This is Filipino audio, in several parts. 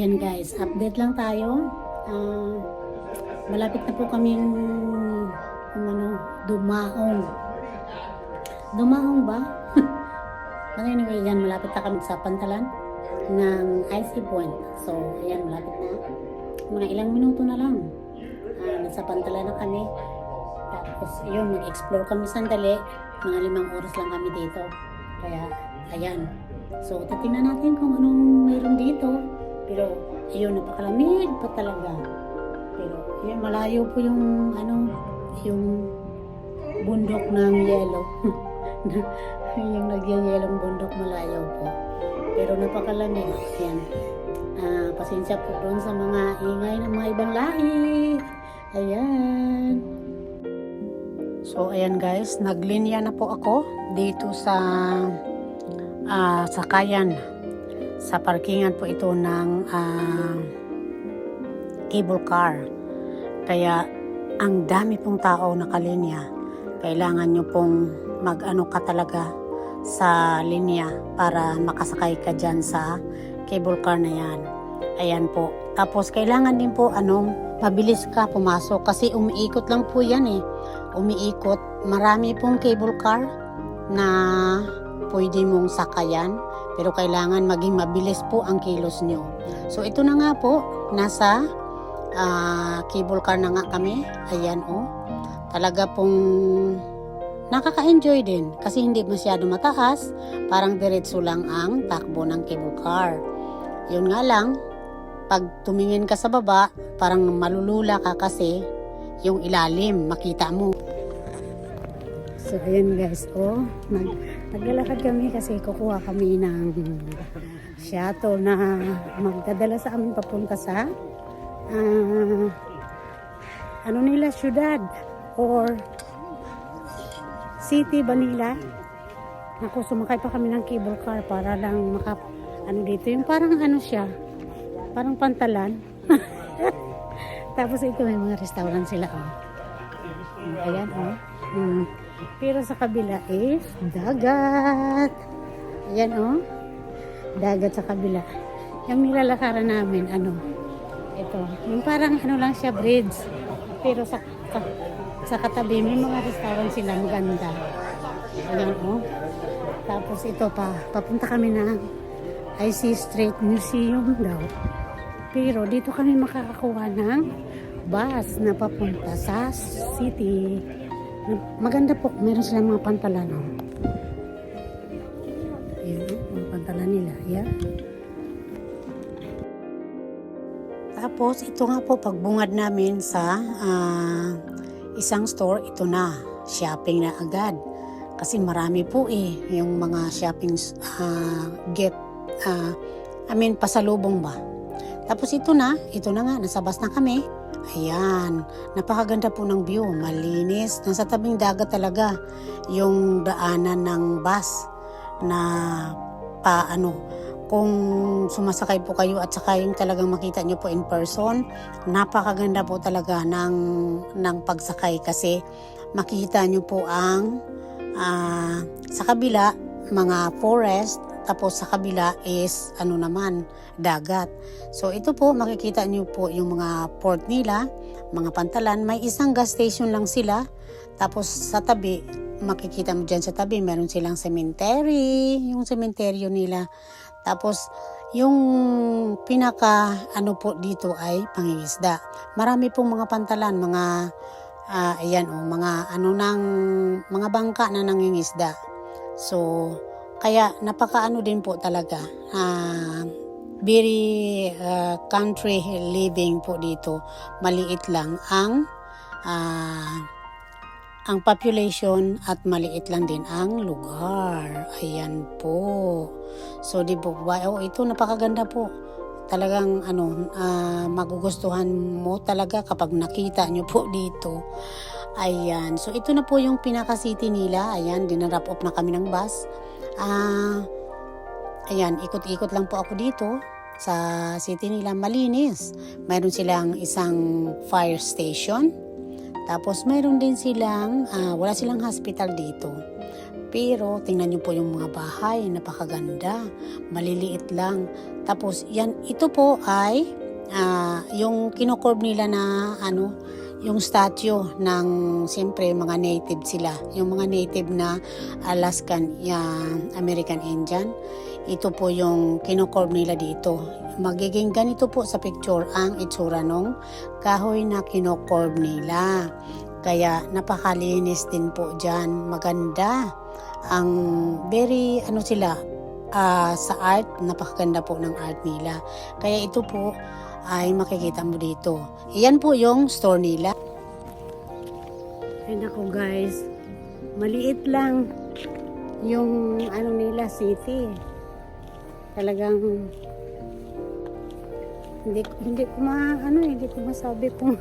Yan guys, update lang tayo. Ah, malapit na po kaming um, ano, dumaong. Dumaong ba? But anyway, yan, malapit na kami sa pantalan ng IC Point. So, ayan, malapit na. Mga ilang minuto na lang. Ah, nasa pantalan na kami. Tapos, yun, nag-explore kami sandali. Mga limang oras lang kami dito. Kaya, ayan. So, titingnan natin kung anong mayroon dito. Pero, ayun, napakalamig pa talaga. Pero, yun, malayo po yung, ano, yung bundok ng yelo. yung nagyayelong bundok malayo po. Pero napakalamig. Yan. Ah, pasensya po doon sa mga ingay ng mga ibang lahi. Ayan. So, ayan guys, naglinya na po ako dito sa ah, sakayan. Sa parkingan po ito ng ah, cable car. Kaya, ang dami pong tao nakalinya. Kailangan nyo pong mag-ano ka talaga sa linya para makasakay ka dyan sa cable car na yan. Ayan po. Tapos kailangan din po anong mabilis ka pumasok kasi umiikot lang po yan eh. Umiikot. Marami pong cable car na pwede mong sakayan pero kailangan maging mabilis po ang kilos nyo. So ito na nga po, nasa ah, cable car na nga kami. Ayan oh. Talaga pong nakaka-enjoy din kasi hindi masyado mataas, parang diretso lang ang takbo ng cable car. Yun nga lang, pag tumingin ka sa baba, parang malulula ka kasi yung ilalim, makita mo. So, ayan guys, oh, nag, naglalakad kami kasi kukuha kami ng shuttle na magdadala sa amin papunta sa ah, ano nila, syudad or City, Manila. Ako, sumakay pa kami ng cable car para lang maka, ano dito, yung parang ano siya, parang pantalan. Tapos ito may mga restaurant sila, oh. Ayan, oh. Mm. Pero sa kabila is dagat. Ayan, oh. Dagat sa kabila. Yung nilalakaran namin, ano, ito, yung parang ano lang siya, bridge. Pero sa, sa, sa katabi, may mga restaurant sila, maganda. Ayan, oh. Tapos ito pa, papunta kami ng IC Street Museum daw. Pero dito kami makakakuha ng bus na papunta sa city. Maganda po, meron silang mga pantalan. Oh. Ayan, mga pantalan nila. Ayan. Tapos, ito nga po, pagbungad namin sa ah, isang store, ito na, shopping na agad. Kasi marami po eh, yung mga shopping ah, get, ah, I mean, pasalubong ba. Tapos ito na, ito na nga, nasa na kami. Ayan, napakaganda po ng view, malinis. Nasa tabing dagat talaga yung daanan ng bus na pa ano, kung sumasakay po kayo at saka yung talagang makita nyo po in person, napakaganda po talaga ng, ng pagsakay kasi makita nyo po ang ah, sa kabila mga forest tapos sa kabila is ano naman dagat. So ito po makikita nyo po yung mga port nila, mga pantalan, may isang gas station lang sila. Tapos sa tabi, makikita mo dyan sa tabi, meron silang cemetery, yung cementerio nila. Tapos, yung pinaka ano po dito ay pangingisda. Marami pong mga pantalan, mga ah, ayan oh, mga ano nang mga bangka na nangingisda. So, kaya napakaano din po talaga. ah, very ah, country living po dito. Maliit lang ang ah, ang population at maliit lang din ang lugar. Ayan po. So, di po ba? Oh, ito napakaganda po. Talagang ano, ah, magugustuhan mo talaga kapag nakita nyo po dito. Ayan. So, ito na po yung pinaka-city nila. Ayan, dinarap up na kami ng bus. Ah, ayan, ikot-ikot lang po ako dito sa city nila. Malinis. Mayroon silang isang fire station. Tapos mayroon din silang, ah, wala silang hospital dito. Pero tingnan niyo po yung mga bahay, napakaganda, maliliit lang. Tapos yan, ito po ay ah, yung kinukurb nila na ano, yung statue ng siyempre mga native sila, yung mga native na Alaskan, yan, American Indian. Ito po yung kinukurb nila dito. Magiging ganito po sa picture ang itsura nung kahoy na kinukurb nila. Kaya napakalinis din po dyan. Maganda. Ang very, ano sila, ah, sa art, napakaganda po ng art nila. Kaya ito po ay makikita mo dito. Iyan po yung store nila. Ay nako guys, maliit lang yung ano nila city. Talagang hindi hindi ko ma ano hindi ko masabi kung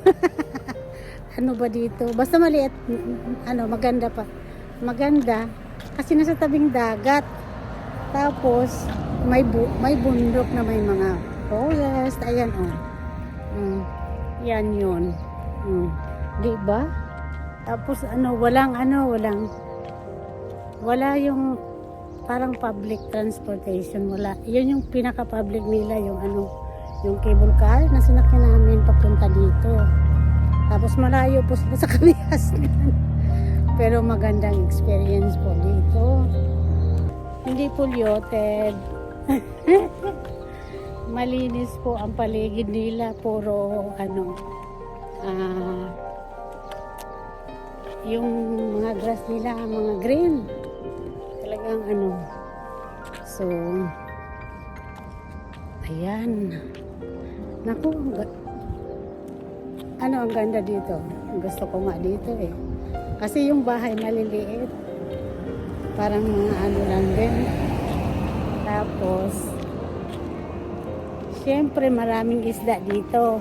ano ba dito. Basta maliit ano maganda pa. Maganda kasi nasa tabing dagat. Tapos may bu- may bundok na may mga forest. Ayan oh. Mm, yan yun. Mm, di ba? Tapos ano, walang ano, walang wala yung parang public transportation, wala. Yun yung pinaka-public nila, yung ano, yung cable car na sinakyan namin papunta dito. Tapos malayo po sa kabihas Pero magandang experience po dito. Hindi polluted. Malinis po ang paligid nila, puro ano, ah, yung mga grass nila, mga green. Talagang ano. So, ayan. Naku, ano ang ganda dito? Gusto ko nga dito eh. Kasi yung bahay maliliit. Parang mga ano lang din. Tapos, syempre maraming isda dito.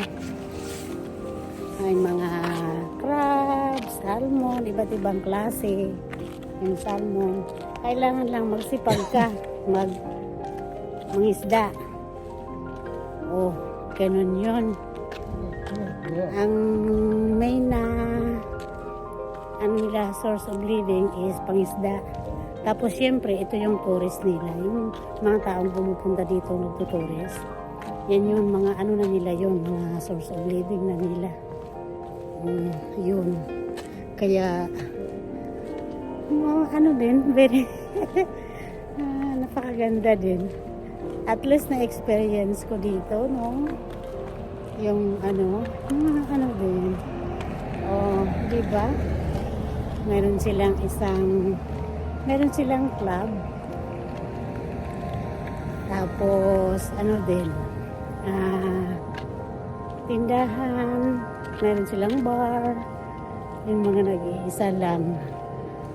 May mga crab, salmon, iba't ibang klase. Yung salmon. Kailangan lang magsipag ka. Mag mangisda. Oh, ganun yun. Ang main na ano nila, source of living is pangisda. Tapos syempre, ito yung tourist nila. Yung mga taong pumupunta dito nagtutourist. Yan yung mga ano na nila yun, mga source of living na nila. Mm, yun. Kaya, mga ano din, very, ah, napakaganda din. At least na-experience ko dito, no? Yung ano, mga ano din. Oh, di ba? Meron silang isang, meron silang club. Tapos, ano din, ah, tindahan, meron silang bar, yung mga nag-iisa lang.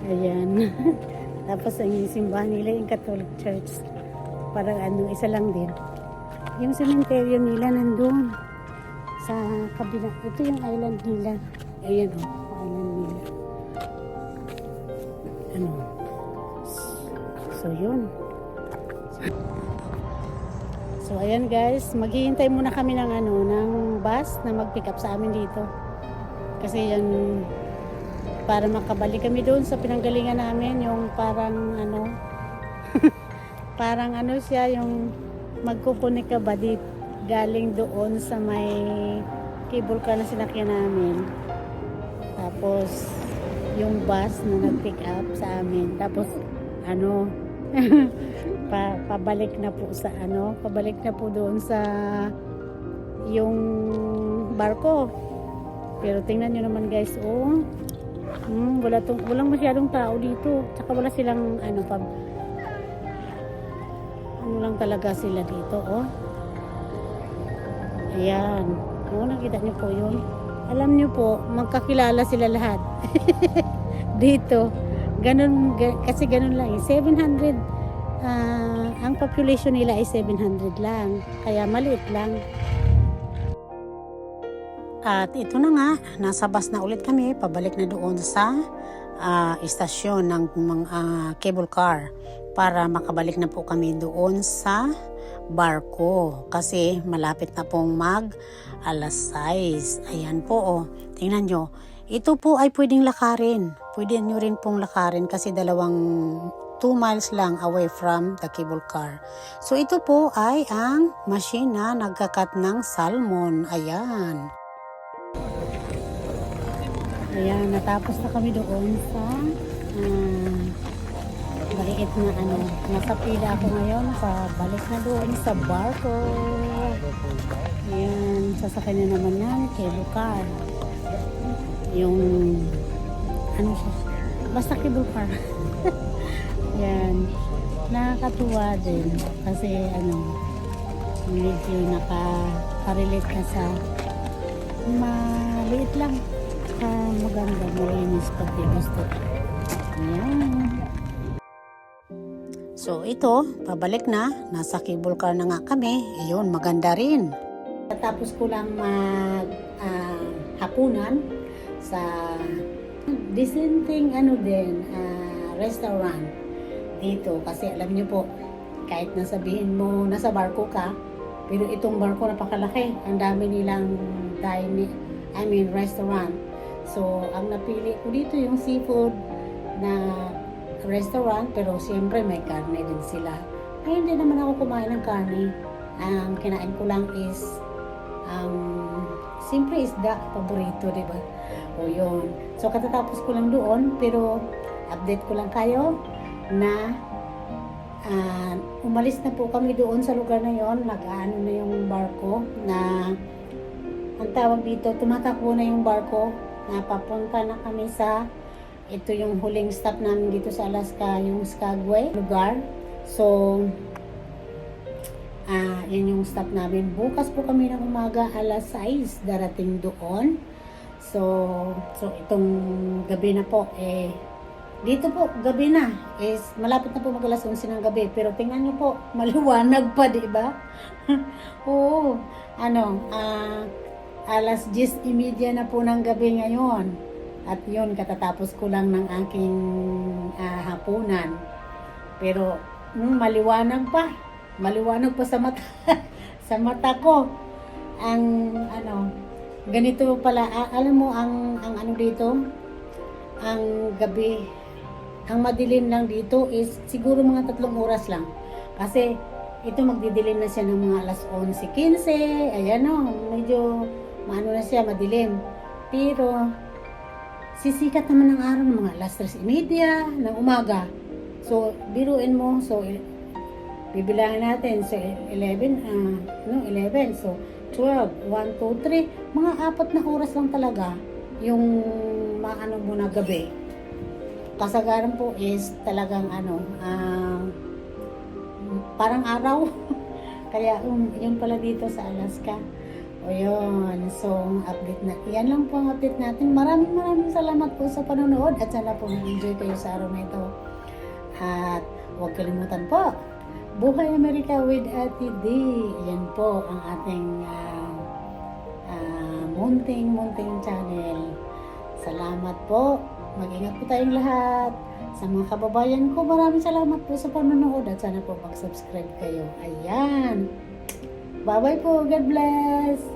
Ayan. Tapos ang simbahan nila yung Catholic Church. Parang ano, isa lang din. Yung cementerio nila nandun sa kabila. Ito yung island nila. Ayan o, island nila. Ano? So, yun. So, ayan guys. Maghihintay muna kami ng ano, ng bus na mag-pick up sa amin dito. Kasi yan, para makabalik kami doon sa pinanggalingan namin, yung parang ano, parang ano siya, yung magkukunik ka ba di, galing doon sa may cable car na sinakyan namin. Tapos, yung bus na nag-pick up sa amin. Tapos, ano, pa, pabalik na po sa ano, pabalik na po doon sa yung barko. Pero tingnan nyo naman guys, oh. Hmm, wala tong, walang masyadong tao dito. Tsaka wala silang ano pa ano lang talaga sila dito, oh. Ayan. Oh, nakita niyo po yun. Alam niyo po, magkakilala sila lahat. dito. Ganun, ga- kasi ganun lang. eh. 700, ah, ang population nila ay 700 lang. Kaya maliit lang. At ito na nga, nasa bus na ulit kami, pabalik na doon sa ah, istasyon ng mga ah, cable car para makabalik na po kami doon sa barko kasi malapit na pong mag alas 6. Ayan po oh, tingnan nyo. Ito po ay pwedeng lakarin. Pwede nyo rin pong lakarin kasi dalawang 2 miles lang away from the cable car. So ito po ay ang machine na nagkakat ng salmon. Ayan. Ayan, natapos na kami doon sa ah, maliit na ano. Nasa pila ako ngayon sa balik na doon sa barko. Ayan, sasakay na naman yan, cable car. Yung, ano siya, basta cable car. Yan, nakakatuwa din kasi ano, medyo naka-relate ka sa maliit lang ka maganda, malinis pag di gusto. Ayan. So ito, pabalik na, nasa cable car na nga kami, ayun, maganda rin. Tapos ko lang mag ah, hapunan sa dissenting ano din, ah, restaurant dito. Kasi alam niyo po, kahit nasabihin mo nasa barko ka, pero itong barko napakalaki. Ang dami nilang dining, I mean restaurant. So, ang napili ko dito yung seafood na restaurant, pero siyempre may karne din sila. Ay, hindi naman ako kumain ng karne. Ang kinain ko lang is ang siyempre isda, paborito, di ba? O yun. So, katatapos ko lang doon, pero update ko lang kayo na ah, umalis na po kami doon sa lugar na yon nag-ano na yung barko na ang tawag dito, tumatakbo na yung barko na papunta na kami sa ito yung huling stop namin dito sa Alaska, yung Skagway lugar. So, ah yan yung stop namin. Bukas po kami ng umaga alas 6 darating doon. So, so itong gabi na po, eh, dito po, gabi na. Is, malapit na po mag alas 11 ng gabi. Pero tingnan nyo po, maliwanag pa, di ba? Oo. Ano, ah, alas 10.30 na po ng gabi ngayon. At yun, katatapos ko lang ng aking ah, hapunan. Pero, mm, maliwanag pa. Maliwanag pa sa mata. sa mata ko. Ang, ano, ganito pala, ah, alam mo, ang, ang ano dito, ang gabi, ang madilim lang dito is siguro mga tatlong oras lang. Kasi ito magdidilim na siya ng mga alas 11.15. Ayan o, medyo maano na siya, madilim. Pero sisikat naman ng araw ng mga alas 3.30 ng umaga. So, biruin mo. So, il- bibilangin natin. So, 11, ah, no, 11. So, 12, 1, 2, 3. Mga apat na oras lang talaga yung maano mo na gabi kasagaran po is talagang ano, ah, parang araw. Kaya um, yun pala dito sa Alaska. O yun, so update na. Yan lang po ang update natin. Maraming maraming salamat po sa panonood at sana po nag-enjoy kayo sa araw na ito. At huwag kalimutan po, Buhay Amerika with Ate D. Yan po ang ating ah, ah, munting munting channel. Salamat po. Mag-ingat po tayong lahat. Sa mga kababayan ko, maraming salamat po sa panonood at sana po mag-subscribe kayo. Ayan. Bye-bye po. God bless.